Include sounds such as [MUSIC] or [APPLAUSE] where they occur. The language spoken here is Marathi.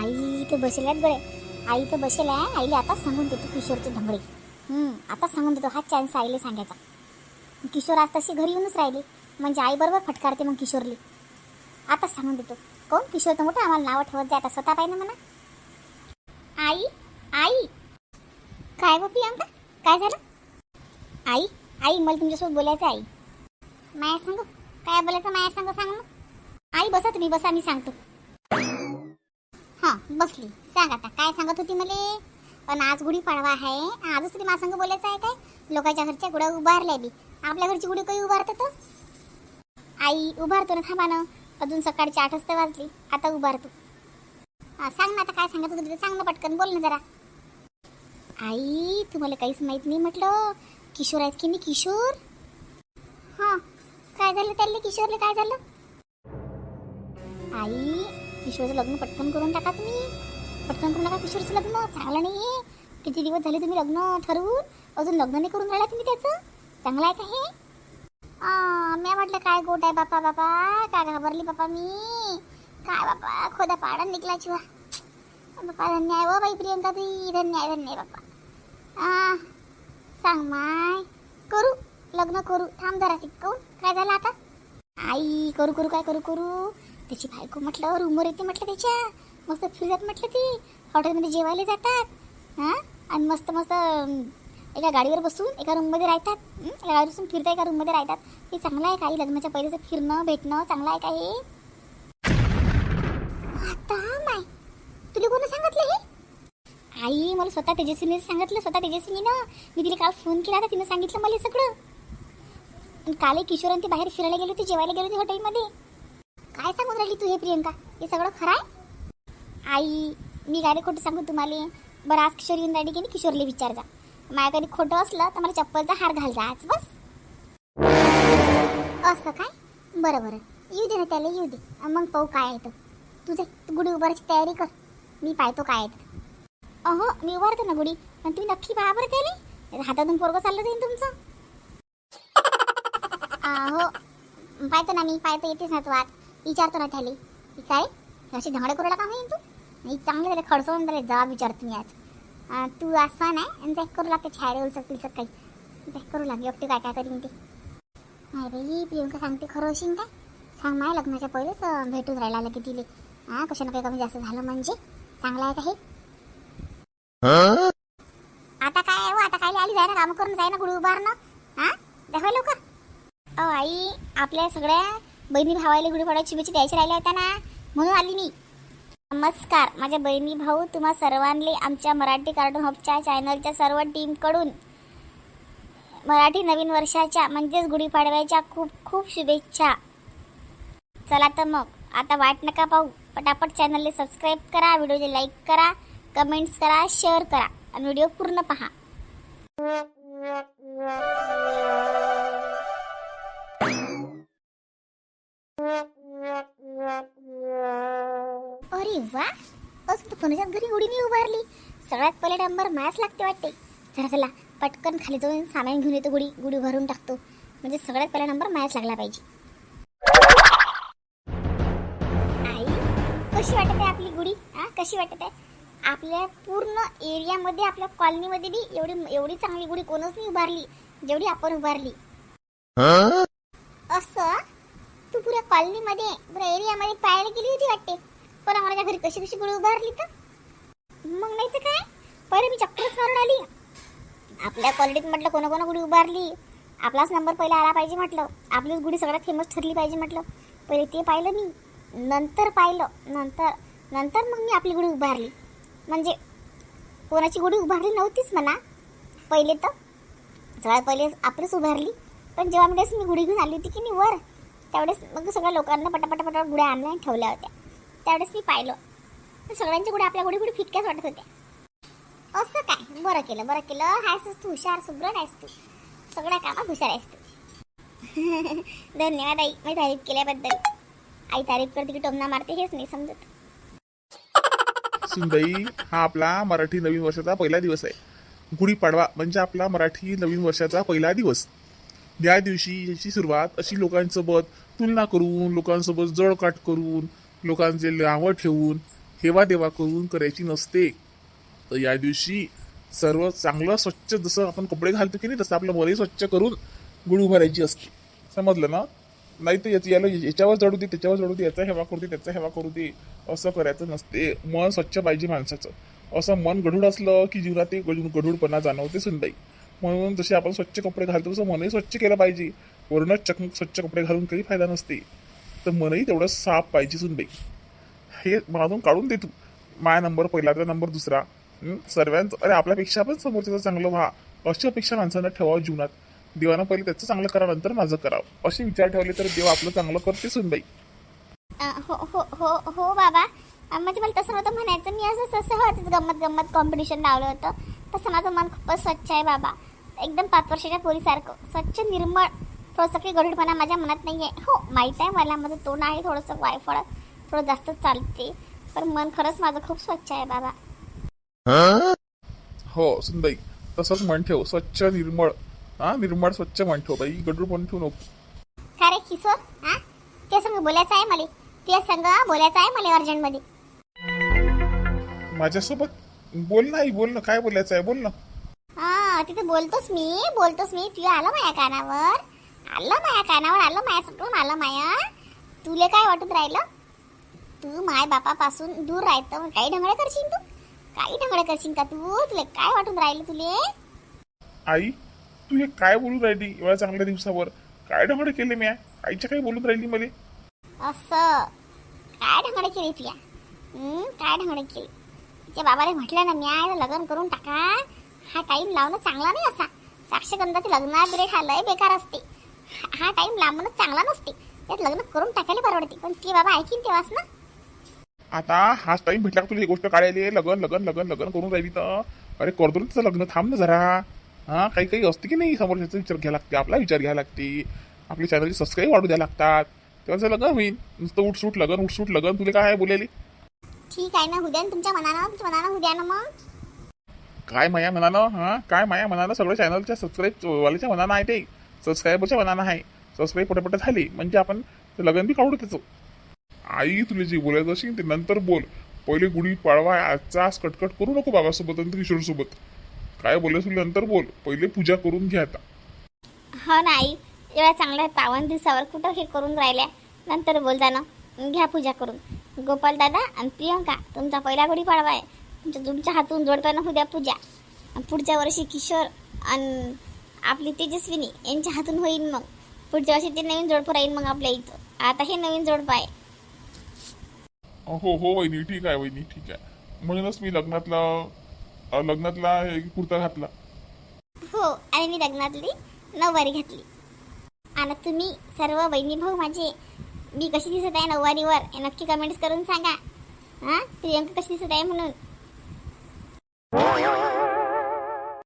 आई तर बसेल आहेत गळे आई तर बसेल आहे. आईला आता सांगून देतो किशोरचे धमडे आता सांगून देतो. हा चान्स आईला सांगायचा. किशोर आज तशी घरी येऊनच राहिले. म्हणजे आई बरोबर फटकारते मग किशोरली. आता सांगून देतो. कोण? किशोर तर मोठं. आम्हाला नावं ठेवत जाय. आता स्वतः पाहिजे म्हणा. आई आई. काय गो प्रियांका? काय झालं? आई आई मला तुमच्यासोबत बोलायचं आई. माया सांगू? काय बोलायचं? माया सांगू सांग मग. आई बसा तुम्ही. बसा मी सांगतो. हां बसली. सांग आता काय सांगत होती मला? पण आज गुढी पाडवा आहे. आजच तरी माझ्या बोलायचं आहे काय? लोकांच्या घरच्या गुड्या उभारल्या बी. आपल्या घरची गुढी काही उभारतात आई उभारतो ना थांबा ना. अजून सकाळची आठ वाजता वाजली. आता उभारतो. सांग ना आता काय सांगत होती सांग ना पटकन बोल ना जरा. आई तुम्हाला काहीच माहीत नाही म्हटलं. किशोर आहेत की नाही किशोर? हां काय झालं त्याला? किशोरला काय झालं? आई किशोरचं लग्न पटकन करून टाका तुम्ही. पटकन करून टाका किशोरचं लग्न. चांगलं नाही आहे किती दिवस झाले तुम्ही लग्न ठरवून? अजून लग्न नाही करून राहिला तुम्ही त्याचं? चांगलं आहे का हे? मी म्हटलं काय गोट आहे बापा बापा? काय घाबरली बापा मी? काय बापा? खोदा पाडा निघला चिवा बापा धन्य आहे व बाई प्रियंका तुई. धन्य आहे धन्य आहे बापा. आ, सांग माय. करू. लग्न करू. थांब जरा शिकवून काय झालं आता? आई करू करू काय करू करू? त्याची बायको म्हटलं रूमवर येते म्हटलं त्याच्या. मस्त फिरतात म्हटलं ती. हॉटेलमध्ये जेवायला जातात. हां? आणि मस्त मस्त एका गाडीवर बसून एका रूममध्ये राहतात. एका गाडीवर बसून फिरता एका रूममध्ये राहतात. हे चांगलं आहे काही. लग्नाच्या पहिलेचं फिरणं भेटणं चांगलं आहे का हे आता माय तुला कोण सांगितलं हे? आई मला स्वतः तेजस्वीने सांगितलं स्वतः तेजस्वीनं मी तिला काल फोन केला होता तिनं सांगितलं मला सगळं. काल किशोर आणि ते बाहेर फिरायला गेले होते जेवायला गेले होते हॉटेलमध्ये काय सांगून राहिली तू हे प्रियंका? हे सगळं खरं आहे? आई मी काय खोटं सांगू तुम्हाला? बरं आज किशोर येऊन राहिली की नाही? किशोरला विचार जा. माझ्याकडे कधी खोटं असलं तर मला चप्पलचा हार घाल जा आज बस. असं काय? बरं बरं. येऊ दे ना त्याला येऊ दे. मग पाहू काय येतं तुझे तू गुढी उभारायची तयारी कर. मी पाहतो काय येतं अहो मी उभारतो ना गुढी. पण तुम्ही नक्की पहा बरं त्याला. हातातून पोरगं चाललं जाईल तुमचं. हो पाहतो ना मी. पाहतो येतेच ना तू आज. विचारतो ना त्याला. की काय? अशी धंगडे करू का नाही तू. नाही चांगलं त्याला खडसवून त्याला जबाब विचारतो मी आज. तू असा नाही आणि ते करू लागते छायरे उलसक तिलसक काही ते करू लागली एकटी काय काय करीन ते? नाही बाई प्रियंका सांगते खरं असेल काय? सांग माय लग्नाच्या पहिलेच भेटून राहिला की तिले. हां कशा ना काही कमी जास्त झालं म्हणजे? चांगलं आहे का हे? आता काय आहे हो? आता काय आली जाय ना कामं करून जाय ना गुढी उभारणं. हां दाखवा लवकर. अ आई आपल्या सगळ्या बहिणी भावाला गुढीपाडवा शुभेच्छा द्यायच्या राहिल्या होत्या ना? म्हणून आली मी. नमस्कार. माझ्या बहिणी भाऊ तुम्हा सर्वांनी आमच्या मराठी कार्टून हबच्या चॅनलच्या सर्व टीमकडून मराठी नवीन वर्षाच्या म्हणजेच गुढीपाडव्याच्या खूप खूप शुभेच्छा. चला तर मग आता वाट नका पाहू. पटापट चॅनलला सबस्क्राईब करा व्हिडिओला लाईक करा कमेंट्स करा शेअर करा आणि व्हिडिओ पूर्ण पहा. वा. अजून तर कोणाच्याच घरी नाही उभारली? सगळ्यात पहिले नंबर मॅच लागते वाटते. चला चला पटकन खाली जाऊन सामान घेऊन येतो गुढी गुढी भरून टाकतो. म्हणजे सगळ्यात पहिला नंबर मॅच लागला पाहिजे. आई कशी वाटत आहे आपली गुढी? हा कशी वाटत? आहे आपल्या पूर्ण एरियामध्ये आपल्या कॉलनीमध्ये बी एवढी एवढी चांगली गुढी कोणच नाही उभारली जेवढी आपण उभारली. असं? तू पुऱ्या कॉलनीमध्ये पुऱ्या एरियामध्ये पाहायला गेली होती वाटते? पण आम्हाला घरी कशी कशी गुढी उभारली तर? मग नाही तर काय? पहिले मी चक्करच मारून आली. आपल्या कॉलनीत म्हटलं कोणा कोणा गुढी उभारली? आपलाच नंबर पहिला आला पाहिजे म्हटलं. आपलीच गुढी सगळ्यात फेमस ठरली पाहिजे म्हटलं. पहिले ते पाहिलं मी. नंतर पाहिलं. नंतर नंतर मग मी आपली गुढी उभारली. म्हणजे कोणाची गुढी उभारली नव्हतीच म्हणा. पहिले तर सगळ्यात पहिले आपलीच उभारली. पण जेव्हा मी मी गुढी घेऊन आली होती की नाही वर त्यावेळेस मग सगळ्या लोकांना पटापटा पटापट गुढ्या आणल्या आणि ठेवल्या होत्या. त्यावेळेस मी पाहिलं. सगळ्यांच्या गुड्या आपल्या गुढी गुढी फिटक्याच वाटत होत्या. असं काय? बरं केलं बरं केलं. हायस तू हुशार सुग्रण आहेस तू. सगळ्या कामात हुशार आहेस तू. [LAUGHS] धन्यवाद आई मी तारीफ केल्याबद्दल. आई तारीफ करते की टोमना मारते हेच नाही समजत. सुंदई हा आपला मराठी नवीन वर्षाचा पहिला दिवस आहे. गुढीपाडवा म्हणजे आपला मराठी नवीन वर्षाचा पहिला दिवस. या दिवशी याची सुरुवात अशी लोकांसोबत तुलना करून लोकांसोबत जळकाट करून लोकांचे नावं ठेवून हेवा देवा करून करायची नसते. तर या दिवशी सर्व चांगलं स्वच्छ जसं आपण कपडे घालतो की नाही तसं आपलं मनही स्वच्छ करून गुळ उभारायची असते. समजलं ना? नाही तर याचं याला याच्यावर चढू दे त्याच्यावर चढू दे याचा हेवा करू दे त्याचा हेवा करू दे असं करायचं नसते. मन स्वच्छ पाहिजे माणसाचं. असं मन गढूळ असलं की जीवनात ते गढूळ- गढूळपणा जाणवते सुंदाई. म्हणून जसे आपण स्वच्छ कपडे घालतो तसं मनही स्वच्छ केलं पाहिजे. वरूनच चकमक स्वच्छ कपडे घालून काही फायदा नसते. तर मनही तेवढं साफ पाहिजे सुनबाई. हे माझून काढून दे तू. माझा नंबर पहिला तर नंबर दुसरा. सर्वांचं अरे आपल्यापेक्षा पण समोरच्याचं चांगलं व्हा. अशी अपेक्षा माणसांना ठेवावं जीवनात. देवानं पहिले त्याचं चांगलं करा नंतर माझं करावं. असे विचार ठेवले तर देव आपलं चांगलं करते सुनबाई. हो हो हो हो बाबा. म्हणजे मला तसं नव्हतं म्हणायचं. मी असं तसं सहजच गंमत गंमत कॉम्पिटिशन लावलं होतं. तसं माझं मन खूपच स्वच्छ आहे बाबा. एकदम पाच वर्षाच्या पोरीसारखं. स्वच्छ निर्मळ थोडंसं काही गढूळपणा माझ्या मनात नाही आहे हो माहीत आहे मला माझं तोंड आहे थोडंसं वायफळ थोडं जास्त चालते. पण मन खरंच माझं खूप स्वच्छ आहे बाबा. हो? सुनबाई तसंच मन ठेव स्वच्छ निर्मळ. हा निर्मळ स्वच्छ मन ठेव बाई गडूळ पण ठेवू नको. का रे किशोर हा? तुझ्या संग बोलायचं आहे मला. तुझ्या संग बोलायचं आहे मला अर्जंटमध्ये. माझ्यासोबत? बोल नाही बोल ना काय बोलायचं आहे बोल ना. हा तिथे बोलतोस मी बोलतोस मी. तुझ्या आलं माया कानावर. आलं माया कानावर आलं माया सुटून आलं माया. तुले काय वाटत राहिलं? तू माय बापापासून दूर राहतं काही ढंगळे करशील तू? काही ढंगळे करशील का तू? तुले काय वाटून राहिलं तुले? आई तू हे काय बोलून राहिली एवढ्या चांगल्या दिवसावर? काय ढंगडे केले मी आईच्या काही बोलून राहिली मला? असं. काय ढंगळे केली तुया? हं, काय ढंगळे केली? त्या बाबाने म्हटलं ना मी लग्न करून टाका. हा टाइम लावणं चांगला नाही असा. साक्षगंधाचे लग्न पिरियड हा लय बेकार असते. हा- टाइम लांबणं चांगला नसते. त्यात लग्न करून टाकायला परवडते. पण ते बाबा ऐकीन तेव्हाच ना. आता हाच टाइम भेटला तुला ही गोष्ट काढायला? लग्न लग्न लग्न लग्न करून राहिली तर? अरे करतो ना तिचं लग्न थांब ना जरा. हा काही काही असते की नाही? समोरच्याचा विचार घ्यायला लागते आपला विचार घ्यायला लागते. आपल्या चॅनलचे सबस्क्राईब वाढू द्या लागतात. तेव्हा लग्न होईल नुसतं उठसूट लग्न उठसूट लग्न. तुला काय बोलायली? ठीक आहे ना उद्या तुमच्या मनानं. तुमच्या मनानं उद्या ना मग. काय माया मनानं? हा? काय माया मनानं? सगळं चॅनलच्या सबस्क्राईब वाल्याच्या मनानं आहे ते. सबस्क्रायबरच्या बनाना आहे. सबस्क्राईब पटापट झाली म्हणजे आपण ते लग्न बी काढू त्याचं आई तुला जे बोलायचं असेल ते नंतर बोल. पहिले गुढी पाडवा आजचा आज कटकट करू नको बाबासोबत आणि किशोर सोबत काय बोलायचं तुला नंतर बोल. पहिले पूजा करून घ्या आता. हो नाही एवढ्या चांगल्या पावन दिवसावर कुठं हे करून राहिल्या? नंतर बोल जाणं. घ्या पूजा करून. गोपाल दादा आणि प्रियंका तुमचा पहिला गुढी पाडवा आहे. तुमच्या तुमच्या हातून जोडप्यानं उद्या पूजा. आणि पुढच्या वर्षी किशोर आणि आपली तेजस्विनी यांच्या हातून होईल मग. पुढच्या वर्षी ते नवीन जोडपं राहील मग आपल्या इथं. आता हे नवीन जोडपं आहे. हो हो वहिनी ठीक आहे वहिनी ठीक आहे. म्हणूनच मी लग्नातला अं, लग्नातला हे कुर्ता घातला. हो आणि मी लग्नातली नऊवारी घातली. आणि तुम्ही सर्व बहिणी भाऊ माझे मी कशी दिसत आहे नऊवारीवर हे नक्की कमेंट्स करून सांगा. हां? प्रियंका कशी दिसत आहे म्हणून.